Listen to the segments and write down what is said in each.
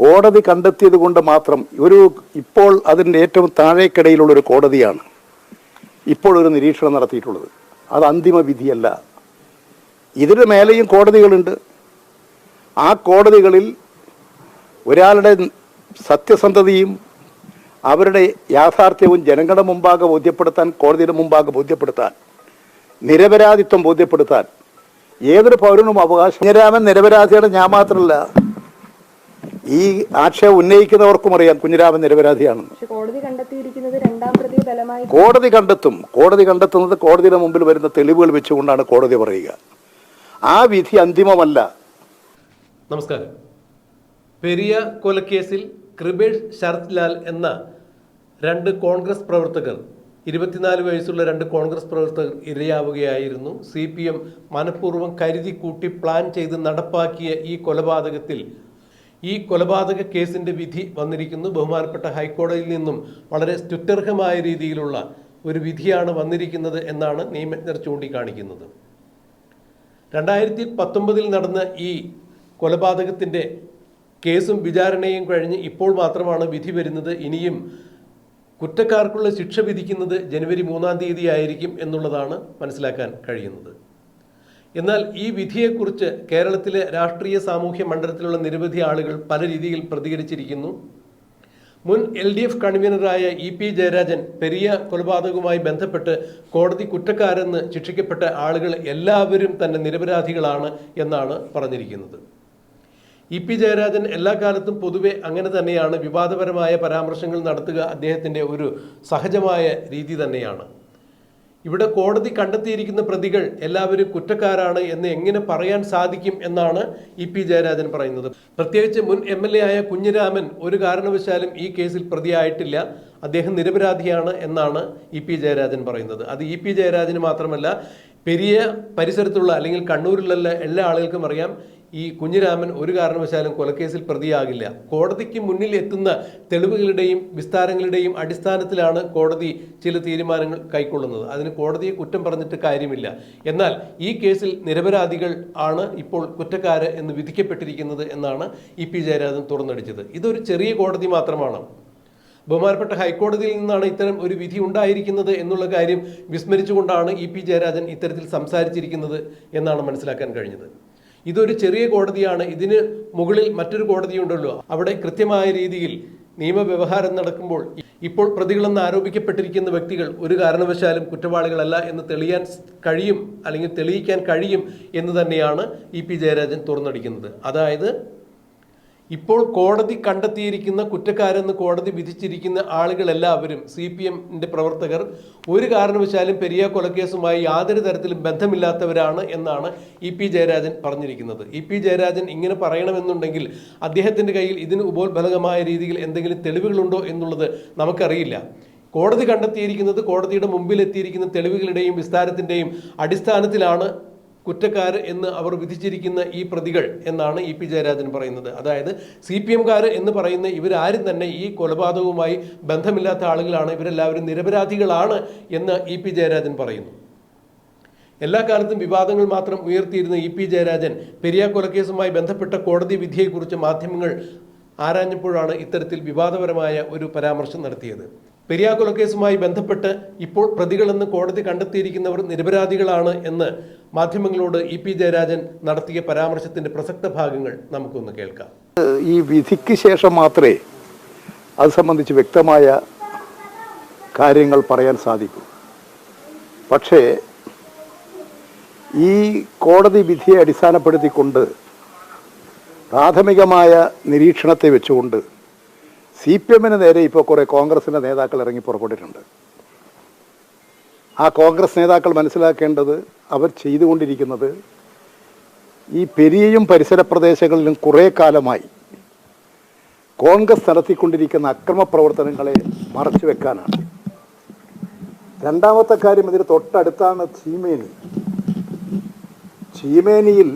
കോടതി കണ്ടെത്തിയത് കൊണ്ട് മാത്രം ഒരു ഇപ്പോൾ അതിന്റെ ഏറ്റവും താഴേക്കിടയിലുള്ള ഒരു കോടതിയാണ് ഇപ്പോൾ ഒരു നിരീക്ഷണം നടത്തിയിട്ടുള്ളത്. അത് അന്തിമ വിധിയല്ല. ഇതിന് മേലെയും കോടതികളുണ്ട്. ആ കോടതികളിൽ ഒരാളുടെ സത്യസന്ധതയും അവരുടെ യാഥാർത്ഥ്യവും ജനങ്ങളുടെ മുമ്പാകെ ബോധ്യപ്പെടുത്താൻ കോടതിയുടെ മുമ്പാകെ ബോധ്യപ്പെടുത്താൻ നിരപരാധിത്വം ബോധ്യപ്പെടുത്താൻ ഏതൊരു പൗരനും അവകാശം. രാമൻ നിരപരാധിയാണ് ഞാൻ മാത്രമല്ല. ഈ ആക്ഷേപം ഉന്നയിക്കുന്നവർക്കും അറിയാം കുഞ്ഞിരാമൻ നിരപരാധിയാണെന്ന്. കോടതി കണ്ടെത്തിയിരിക്കുന്നത് രണ്ടാം പ്രതി ബലമായി കോടതി കണ്ടെത്തും. കോടതി കണ്ടെത്തുന്നത് കോടതിയുടെ മുമ്പിൽ വരുന്ന തെളിവുകൾ വെച്ചുകൊണ്ടാണ് കോടതി പറയുക. ആ വിധി അന്തിമമല്ല. നമസ്കാരം. പെരിയ കൊലക്കേസിൽ കൃപേഷ് ശരത് ലാൽ എന്ന രണ്ട് കോൺഗ്രസ് പ്രവർത്തകർ ഇരുപത്തിനാല് വയസ്സുള്ള രണ്ട് കോൺഗ്രസ് പ്രവർത്തകർ ഇരയാവുകയായിരുന്നു. സി പി എം മനഃപൂർവം കരുതി കൂട്ടി പ്ലാൻ ചെയ്ത് നടപ്പാക്കിയ ഈ കൊലപാതകത്തിൽ ഈ കൊലപാതക കേസിന്റെ വിധി വന്നിരിക്കുന്നു. ബഹുമാനപ്പെട്ട ഹൈക്കോടതിയിൽ നിന്നും വളരെ സ്തുത്യർഹമായ രീതിയിലുള്ള ഒരു വിധിയാണ് വന്നിരിക്കുന്നത് എന്നാണ് നിയമജ്ഞർ ചൂണ്ടിക്കാണിക്കുന്നത്. രണ്ടായിരത്തി പത്തൊമ്പതിൽ നടന്ന ഈ കൊലപാതകത്തിന്റെ കേസും വിചാരണയും കഴിഞ്ഞ് ഇപ്പോൾ മാത്രമാണ് വിധി വരുന്നത്. ഇനിയും കുറ്റക്കാർക്കുള്ള ശിക്ഷ വിധിക്കുന്നത് ജനുവരി മൂന്നാം തീയതി ആയിരിക്കും എന്നുള്ളതാണ് മനസ്സിലാക്കാൻ കഴിയുന്നത്. എന്നാൽ ഈ വിധിയെക്കുറിച്ച് കേരളത്തിലെ രാഷ്ട്രീയ സാമൂഹ്യ മണ്ഡലത്തിലുള്ള നിരവധി ആളുകൾ പല രീതിയിൽ പ്രതികരിച്ചിരിക്കുന്നു. മുൻ എൽ ഡി എഫ് കൺവീനറായ ഇ പി ജയരാജൻ പെരിയ കൊലപാതകവുമായി ബന്ധപ്പെട്ട് കോടതി കുറ്റക്കാരെന്ന് ശിക്ഷിക്കപ്പെട്ട ആളുകൾ എല്ലാവരും തന്നെ നിരപരാധികളാണ് എന്നാണ് പറഞ്ഞിരിക്കുന്നത്. ഇ പി ജയരാജൻ എല്ലാ കാലത്തും പൊതുവെ അങ്ങനെ തന്നെയാണ് വിവാദപരമായ പരാമർശങ്ങൾ നടത്തുക അദ്ദേഹത്തിന്റെ ഒരു സഹജമായ രീതി തന്നെയാണ്. ഇവിടെ കോടതി കണ്ടെത്തിയിരിക്കുന്ന പ്രതികൾ എല്ലാവരും കുറ്റക്കാരാണ് എന്ന് എങ്ങനെ പറയാൻ സാധിക്കും എന്നാണ് ഇ പി ജയരാജൻ പറയുന്നത്. പ്രത്യേകിച്ച് മുൻ എം എൽ എ ആയ കുഞ്ഞിരാമൻ ഒരു കാരണവശാലും ഈ കേസിൽ പ്രതിയായിട്ടില്ല. അദ്ദേഹം നിരപരാധിയാണ് എന്നാണ് ഇ പി ജയരാജൻ പറയുന്നത്. അത് ഇ പി ജയരാജന് മാത്രമല്ല പെരിയ പരിസരത്തുള്ള അല്ലെങ്കിൽ കണ്ണൂരിലുള്ള എല്ലാ ആളുകൾക്കും അറിയാം ഈ കുഞ്ഞിരാമൻ ഒരു കാരണവശാലും കൊലക്കേസിൽ പ്രതിയാകില്ല. കോടതിക്ക് മുന്നിൽ എത്തുന്ന തെളിവുകളുടെയും വിസ്താരങ്ങളുടെയും അടിസ്ഥാനത്തിലാണ് കോടതി ചില തീരുമാനങ്ങൾ കൈക്കൊള്ളുന്നത്. അതിന് കോടതിയെ കുറ്റം പറഞ്ഞിട്ട് കാര്യമില്ല. എന്നാൽ ഈ കേസിൽ നിരപരാധികൾ ആണ് ഇപ്പോൾ കുറ്റക്കാര് എന്ന് വിധിക്കപ്പെട്ടിരിക്കുന്നത് എന്നാണ് ഇ പി ജയരാജൻ തുറന്നടിച്ചത്. ഇതൊരു ചെറിയ കോടതി മാത്രമാണ്. ബഹുമാനപ്പെട്ട ഹൈക്കോടതിയിൽ നിന്നാണ് ഇത്തരം ഒരു വിധി ഉണ്ടായിരിക്കുന്നത് എന്നുള്ള കാര്യം വിസ്മരിച്ചുകൊണ്ടാണ് ഇ പി ജയരാജൻ ഇത്തരത്തിൽ സംസാരിച്ചിരിക്കുന്നത് എന്നാണ് മനസ്സിലാക്കാൻ കഴിഞ്ഞത്. ഇതൊരു ചെറിയ കോടതിയാണ്. ഇതിന് മുകളിൽ മറ്റൊരു കോടതിയുണ്ടല്ലോ. അവിടെ കൃത്യമായ രീതിയിൽ നിയമവ്യവഹാരം നടക്കുമ്പോൾ ഇപ്പോൾ പ്രതികളെന്ന് ആരോപിക്കപ്പെട്ടിരിക്കുന്ന വ്യക്തികൾ ഒരു കാരണവശാലും കുറ്റവാളികളല്ല എന്ന് തെളിയാൻ കഴിയും അല്ലെങ്കിൽ തെളിയിക്കാൻ കഴിയും എന്ന് തന്നെയാണ് ഇ പി ജയരാജൻ തുറന്നടിക്കുന്നത്. അതായത് ഇപ്പോൾ കോടതി കണ്ടെത്തിയിരിക്കുന്ന കുറ്റക്കാരെന്ന് കോടതി വിധിച്ചിരിക്കുന്ന ആളുകളെല്ലാവരും സി പി എമ്മിന്റെ പ്രവർത്തകർ ഒരു കാരണവശാലും പെരിയ കൊലക്കേസുമായി യാതൊരു തരത്തിലും ബന്ധമില്ലാത്തവരാണ് എന്നാണ് ഇ പി ജയരാജൻ പറഞ്ഞിരിക്കുന്നത്. ഇ പി ജയരാജൻ ഇങ്ങനെ പറയണമെന്നുണ്ടെങ്കിൽ അദ്ദേഹത്തിന്റെ കയ്യിൽ ഇതിന് ഉപോത്ബലകമായ രീതിയിൽ എന്തെങ്കിലും തെളിവുകളുണ്ടോ എന്നുള്ളത് നമുക്കറിയില്ല. കോടതി കണ്ടെത്തിയിരിക്കുന്നത് കോടതിയുടെ മുമ്പിൽ എത്തിയിരിക്കുന്ന തെളിവുകളുടെയും വിസ്താരത്തിന്റെയും അടിസ്ഥാനത്തിലാണ് കുറ്റക്കാർ എന്ന് അവർ വിധിച്ചിരിക്കുന്ന ഈ പ്രതികൾ എന്നാണ് ഇ പി ജയരാജൻ പറയുന്നത്. അതായത് സി പി എംകാർ എന്ന് പറയുന്ന ഇവരാരും തന്നെ ഈ കൊലപാതകവുമായി ബന്ധമില്ലാത്ത ആളുകളാണ്. ഇവരെല്ലാവരും നിരപരാധികളാണ് എന്ന് ഇ പി ജയരാജൻ പറയുന്നു. എല്ലാ കാലത്തും വിവാദങ്ങൾ മാത്രം ഉയർത്തിയിരുന്ന ഇ പി ജയരാജൻ പെരിയ കൊലക്കേസുമായി ബന്ധപ്പെട്ട കോടതി വിധിയെക്കുറിച്ച് മാധ്യമങ്ങൾ ആരാഞ്ഞപ്പോഴാണ് ഇത്തരത്തിൽ വിവാദപരമായ ഒരു പരാമർശം നടത്തിയത്. പെരിയ കൊലക്കേസുമായി ബന്ധപ്പെട്ട് ഇപ്പോൾ പ്രതികളെന്ന് കോടതി കണ്ടെത്തിയിരിക്കുന്നവർ നിരപരാധികളാണ് എന്ന് മാധ്യമങ്ങളോട് ഇ പി ജയരാജൻ നടത്തിയ പരാമർശത്തിന്റെ പ്രസക്ത ഭാഗങ്ങൾ നമുക്കൊന്ന് കേൾക്കാം. ഈ വിധിക്ക് ശേഷം മാത്രമേ അത് സംബന്ധിച്ച് വ്യക്തമായ കാര്യങ്ങൾ പറയാൻ സാധിക്കൂ. പക്ഷേ ഈ കോടതി വിധിയെ അടിസ്ഥാനപ്പെടുത്തിക്കൊണ്ട് പ്രാഥമികമായ നിരീക്ഷണത്തെ വെച്ചുകൊണ്ട് സി പി എമ്മിന് നേരെ ഇപ്പോൾ കുറേ കോൺഗ്രസിന്റെ നേതാക്കൾ ഇറങ്ങി പുറപ്പെട്ടിട്ടുണ്ട്. ആ കോൺഗ്രസ് നേതാക്കൾ മനസ്സിലാക്കേണ്ടത് അവർ ചെയ്തുകൊണ്ടിരിക്കുന്നത് ഈ പെരിയയും പരിസര പ്രദേശങ്ങളിലും കുറേ കാലമായി കോൺഗ്രസ് നടത്തിക്കൊണ്ടിരിക്കുന്ന അക്രമ പ്രവർത്തനങ്ങളെ മറച്ചു വെക്കാനാണ്. രണ്ടാമത്തെ കാര്യം ഇതിന് തൊട്ടടുത്താണ് ചീമേനി. ചീമേനിയിൽ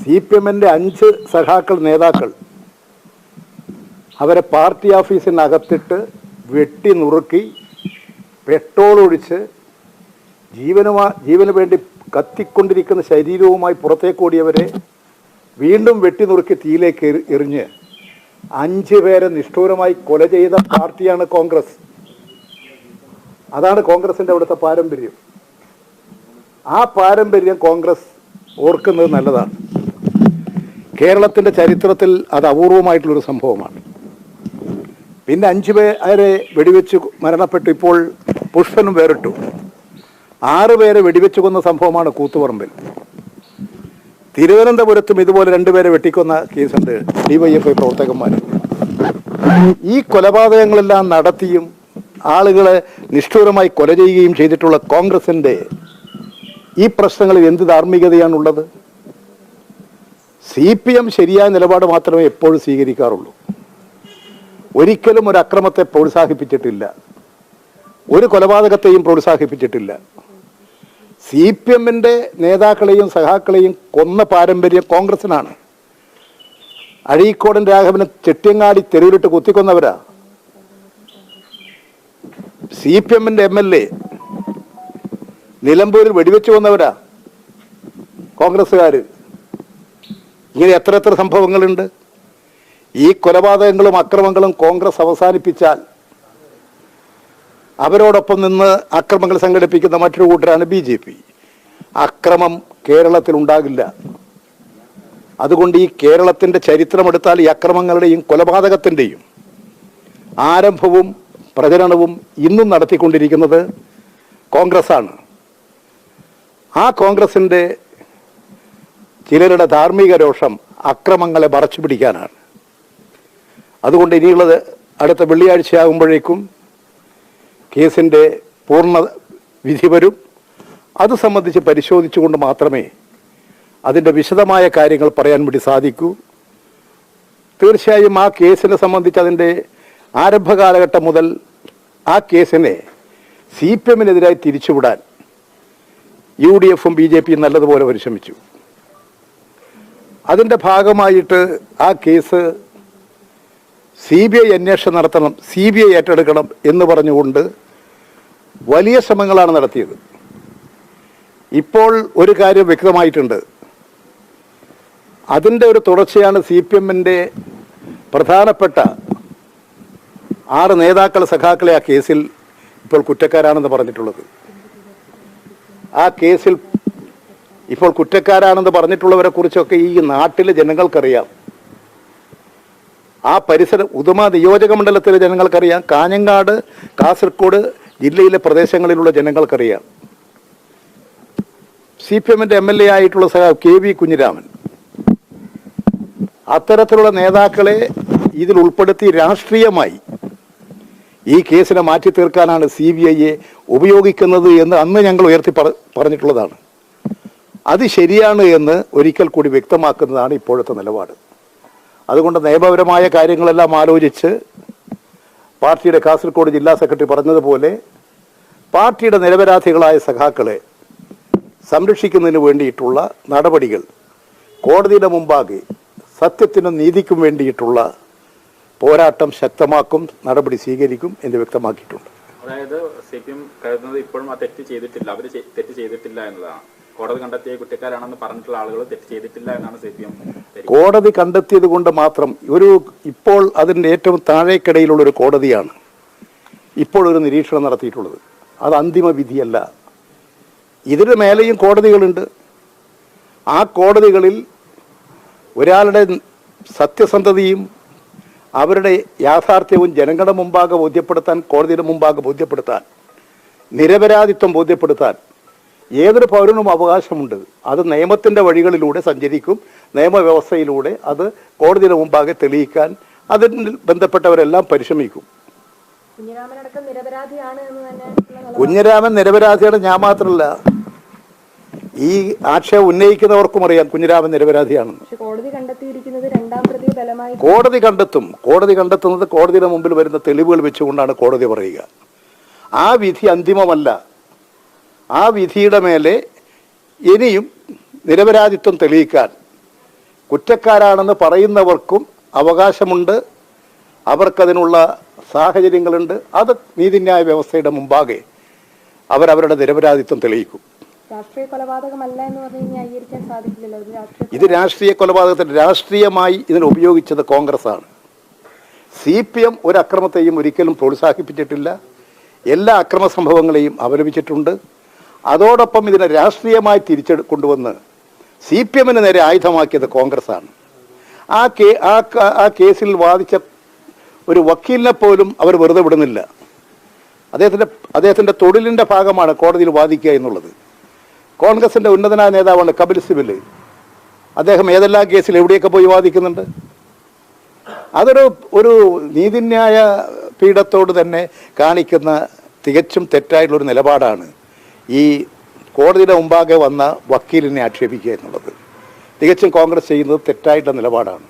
സി പി എമ്മിന്റെ അഞ്ച് സഖാക്കൾ നേതാക്കൾ അവരെ പാർട്ടി ഓഫീസിനകത്തിട്ട് വെട്ടി നുറുക്കി പെട്രോൾ ഒഴിച്ച് ജീവനുമാ ജീവന് വേണ്ടി കത്തിക്കൊണ്ടിരിക്കുന്ന ശരീരവുമായി പുറത്തേക്ക് ഓടിയവരെ വീണ്ടും വെട്ടിനുറുക്കി തീയിലേക്ക് എറി- എറിഞ്ഞ് അഞ്ച് പേരെ നിഷ്ഠൂരമായി കൊല ചെയ്ത പാർട്ടിയാണ് കോൺഗ്രസ്. അതാണ് കോൺഗ്രസിന്റെ അവിടുത്തെ പാരമ്പര്യം. ആ പാരമ്പര്യം കോൺഗ്രസ് ഓർക്കുന്നത് നല്ലതാണ്. കേരളത്തിന്റെ ചരിത്രത്തിൽ അത് അപൂർവമായിട്ടുള്ളൊരു സംഭവമാണ്. പിന്നെ അഞ്ച് പേരെ വെടിവെച്ച് മരണപ്പെട്ടു ഇപ്പോൾ പുഷ്പനും വേറിട്ടു. ആറുപേരെ വെടിവെച്ചു കൊന്ന സംഭവമാണ് കൂത്തുപറമ്പിൽ. തിരുവനന്തപുരത്തും ഇതുപോലെ രണ്ടുപേരെ വെട്ടിക്കൊന്ന കേസുണ്ട് ഡിവൈഎഫ്ഐ പ്രവർത്തകന്മാർ. ഈ കൊലപാതകങ്ങളെല്ലാം നടത്തിയും ആളുകളെ നിഷ്ഠൂരമായി കൊല ചെയ്യുകയും ചെയ്തിട്ടുള്ള കോൺഗ്രസിന്റെ ഈ പ്രശ്നങ്ങളിൽ എന്ത് ധാർമ്മികതയാണുള്ളത്? സി പി എം ശരിയായ നിലപാട് മാത്രമേ എപ്പോഴും സ്വീകരിക്കാറുള്ളൂ. ഒരിക്കലും ഒരു അക്രമത്തെ പ്രോത്സാഹിപ്പിച്ചിട്ടില്ല. ഒരു കൊലപാതകത്തെയും പ്രോത്സാഹിപ്പിച്ചിട്ടില്ല. സി പി എമ്മിന്റെ നേതാക്കളെയും സഖാക്കളെയും കൊന്ന പാരമ്പര്യം കോൺഗ്രസിനാണ്. അഴീക്കോടൻ രാഘവനെ ചെട്ടിയങ്ങാടി തെരുവിലിട്ട് കുത്തിക്കൊന്നവരാ. സി പി എമ്മിന്റെ എം എൽ എ നിലമ്പൂരിൽ വെടിവെച്ച് കൊന്നവരാ കോൺഗ്രസ്സുകാര്. ഇങ്ങനെ എത്ര എത്ര സംഭവങ്ങളുണ്ട്? ഈ കൊലപാതകങ്ങളും അക്രമങ്ങളും കോൺഗ്രസ് അവസാനിപ്പിച്ചാൽ അവരോടൊപ്പം നിന്ന് അക്രമങ്ങൾ സംഘടിപ്പിക്കുന്ന മറ്റൊരു കൂട്ടരാണ് ബി ജെ പി. അക്രമം കേരളത്തിൽ ഉണ്ടാകില്ല. അതുകൊണ്ട് ഈ കേരളത്തിന്റെ ചരിത്രമെടുത്താൽ ഈ അക്രമങ്ങളുടെയും കൊലപാതകത്തിന്റെയും ആരംഭവും പ്രചരണവും ഇന്നും നടത്തിക്കൊണ്ടിരിക്കുന്നത് കോൺഗ്രസ്സാണ്. ആ കോൺഗ്രസിന്റെ ചിലരുടെ ധാർമ്മിക രോഷം അക്രമങ്ങളെ മറച്ചു പിടിക്കാനാണ് അതുകൊണ്ട് ഇനിയുള്ളത് അടുത്ത വെള്ളിയാഴ്ചയാകുമ്പോഴേക്കും കേസിന്റെ പൂർണ വിധി വരും. അത് സംബന്ധിച്ച് പരിശോധിച്ചുകൊണ്ട് മാത്രമേ അതിന്റെ വിശദമായ കാര്യങ്ങൾ പറയാൻ വേണ്ടി സാധിക്കൂ. തീർച്ചയായും ആ കേസിനെ സംബന്ധിച്ച് അതിന്റെ ആരംഭ കാലഘട്ടം മുതൽ ആ കേസിനെ സി പി എമ്മിനെതിരായി തിരിച്ചുവിടാൻ യു ഡി എഫും ബി ജെ പിയും നല്ലതുപോലെ പരിശ്രമിച്ചു. അതിന്റെ ഭാഗമായിട്ട് ആ കേസ് സി ബി ഐ അന്വേഷണം നടത്തണം സി ബി ഐ ഏറ്റെടുക്കണം എന്ന് പറഞ്ഞുകൊണ്ട് വലിയ ശ്രമങ്ങളാണ് നടത്തിയത്. ഇപ്പോൾ ഒരു കാര്യം വ്യക്തമായിട്ടുണ്ട്. അതിന്റെ ഒരു തുടർച്ചയാണ് സി പി എമ്മിന്റെ പ്രധാനപ്പെട്ട ആറ് നേതാക്കൾ സഖാക്കളെ ആ കേസിൽ ഇപ്പോൾ കുറ്റക്കാരാണെന്ന് പറഞ്ഞിട്ടുള്ളത്. ആ കേസിൽ ഇപ്പോൾ കുറ്റക്കാരാണെന്ന് പറഞ്ഞിട്ടുള്ളവരെ കുറിച്ചൊക്കെ ഈ നാട്ടിലെ ജനങ്ങൾക്കറിയാം. ആ പരിസര ഉദുമ നിയോജക മണ്ഡലത്തിലെ ജനങ്ങൾക്കറിയാം. കാഞ്ഞങ്ങാട് കാസർഗോഡ് ജില്ലയിലെ പ്രദേശങ്ങളിലുള്ള ജനങ്ങൾക്കറിയാം. സി പി എമ്മിന്റെ എം എൽ എ ആയിട്ടുള്ള സഹ കെ വി കുഞ്ഞിരാമൻ. അത്തരത്തിലുള്ള നേതാക്കളെ ഇതിൽ ഉൾപ്പെടുത്തി രാഷ്ട്രീയമായി ഈ കേസിനെ മാറ്റി തീർക്കാനാണ് സി ബി ഐയെ ഉപയോഗിക്കുന്നത് എന്ന് അന്ന് ഞങ്ങൾ ഉയർത്തി പറഞ്ഞിട്ടുള്ളതാണ്. അത് ശരിയാണ് എന്ന് ഒരിക്കൽ കൂടി വ്യക്തമാക്കുന്നതാണ് ഇപ്പോഴത്തെ നിലപാട്. അതുകൊണ്ട് നിയമപരമായ കാര്യങ്ങളെല്ലാം ആലോചിച്ച് പാർട്ടിയുടെ കാസർഗോഡ് ജില്ലാ സെക്രട്ടറി പറഞ്ഞതുപോലെ പാർട്ടിയുടെ നിരപരാധികളായ സഖാക്കളെ സംരക്ഷിക്കുന്നതിന് വേണ്ടിയിട്ടുള്ള നടപടികൾ കോടതിയുടെ മുമ്പാകെ സത്യത്തിനും നീതിക്കും വേണ്ടിയിട്ടുള്ള പോരാട്ടം ശക്തമാക്കും നടപടി സ്വീകരിക്കും എന്ന് വ്യക്തമാക്കിയിട്ടുണ്ട്. അതായത് സി പി എം കരുതുന്നത് ഇപ്പോഴും ആ തെറ്റ് ചെയ്തിട്ടില്ല. അവർ തെറ്റ് ചെയ്തിട്ടില്ല എന്നതാണ്. കോടതി കണ്ടെത്തിയ കുറ്റക്കാരാണെന്ന് പറഞ്ഞിട്ടുള്ള ആളുകൾ തെറ്റ് ചെയ്തിട്ടില്ല എന്നാണ് സി പി എം കോടതി കണ്ടെത്തിയത് കൊണ്ട് മാത്രം ഒരു ഇപ്പോൾ അതിന്റെ ഏറ്റവും താഴേക്കിടയിലുള്ള ഒരു കോടതിയാണ് ഇപ്പോൾ ഒരു നിരീക്ഷണം നടത്തിയിട്ടുള്ളത്. അത് അന്തിമ വിധിയല്ല. ഇതിന് മേലെയും കോടതികളുണ്ട്. ആ കോടതികളിൽ ഒരാളുടെ സത്യസന്ധതയും അവരുടെ യാഥാർത്ഥ്യവും ജനങ്ങളുടെ മുമ്പാകെ ബോധ്യപ്പെടുത്താൻ കോടതിയുടെ മുമ്പാകെ ബോധ്യപ്പെടുത്താൻ നിരപരാധിത്വം ബോധ്യപ്പെടുത്താൻ ഏതൊരു പൗരനും അവകാശമുണ്ട്. അത് നിയമത്തിന്റെ വഴികളിലൂടെ സഞ്ചരിക്കും. നിയമവ്യവസ്ഥയിലൂടെ അത് കോടതിയുടെ മുമ്പാകെ തെളിയിക്കാൻ അതിന് ബന്ധപ്പെട്ടവരെല്ലാം പരിശ്രമിക്കും. കുഞ്ഞിരാമൻ നിരപരാധിയാണ് ഞാൻ മാത്രമല്ല. ഈ ആക്ഷേപം ഉന്നയിക്കുന്നവർക്കും അറിയാം കുഞ്ഞിരാമൻ നിരപരാധിയാണെന്ന് കോടതി കണ്ടെത്തും. കോടതി കണ്ടെത്തുന്നത് കോടതിയുടെ മുമ്പിൽ വരുന്ന തെളിവുകൾ വെച്ചുകൊണ്ടാണ് കോടതി പറയുക. ആ വിധി അന്തിമമല്ല. ആ വിധിയുടെ മേലെ ഇനിയും നിരപരാധിത്വം തെളിയിക്കാൻ. കുറ്റക്കാരാണെന്ന് പറയുന്നവർക്കും അവകാശമുണ്ട്. അവർക്കതിനുള്ള സാഹചര്യങ്ങളുണ്ട്. അത് നീതിന്യായ വ്യവസ്ഥയുടെ മുമ്പാകെ അവരവരുടെ നിരപരാധിത്വം തെളിയിക്കും. രാഷ്ട്രീയ കൊലപാതകമല്ല എന്ന് പറഞ്ഞു കഴിഞ്ഞാൽ അംഗീകരിക്കാൻ സാധിക്കില്ലല്ലോ? ഇത് രാഷ്ട്രീയ കൊലപാതകത്തിന് രാഷ്ട്രീയമായി ഇതിന് ഉപയോഗിച്ചത് കോൺഗ്രസ്സാണ്. സി പി എം ഒരു അക്രമത്തെയും ഒരിക്കലും പ്രോത്സാഹിപ്പിച്ചിട്ടില്ല. എല്ലാ അക്രമ സംഭവങ്ങളെയും അപലപിച്ചിട്ടുണ്ട്. അതോടൊപ്പം ഇതിനെ രാഷ്ട്രീയമായി തിരിച്ചെടു കൊണ്ടുവന്ന് സി പി എമ്മിന് നേരെ ആയുധമാക്കിയത് കോൺഗ്രസ്സാണ്. ആ കേ ആ ആ കേസിൽ വാദിച്ച ഒരു വക്കീലിനെ പോലും അവർ വെറുതെ വിടുന്നില്ല. അദ്ദേഹത്തിന്റെ അദ്ദേഹത്തിന്റെ തൊഴിലിന്റെ ഭാഗമാണ് കോടതിയിൽ വാദിക്കുക എന്നുള്ളത്. കോൺഗ്രസിന്റെ ഉന്നതനായ നേതാവാണ് കപിൽ സിബിൽ അദ്ദേഹം ഏതെല്ലാം കേസിൽ എവിടെയൊക്കെ പോയി വാദിക്കുന്നുണ്ട്? അതൊരു ഒരു നീതിന്യായ പീഠത്തോട് തന്നെ കാണിക്കുന്ന തികച്ചും തെറ്റായിട്ടുള്ളൊരു നിലപാടാണ് ഈ കോടതിയുടെ മുമ്പാകെ വന്ന വക്കീലിനെ ആക്ഷേപിക്കുക എന്നുള്ളത്. തികച്ചും കോൺഗ്രസ് ചെയ്യുന്നത് തെറ്റായിട്ടുള്ള നിലപാടാണ്.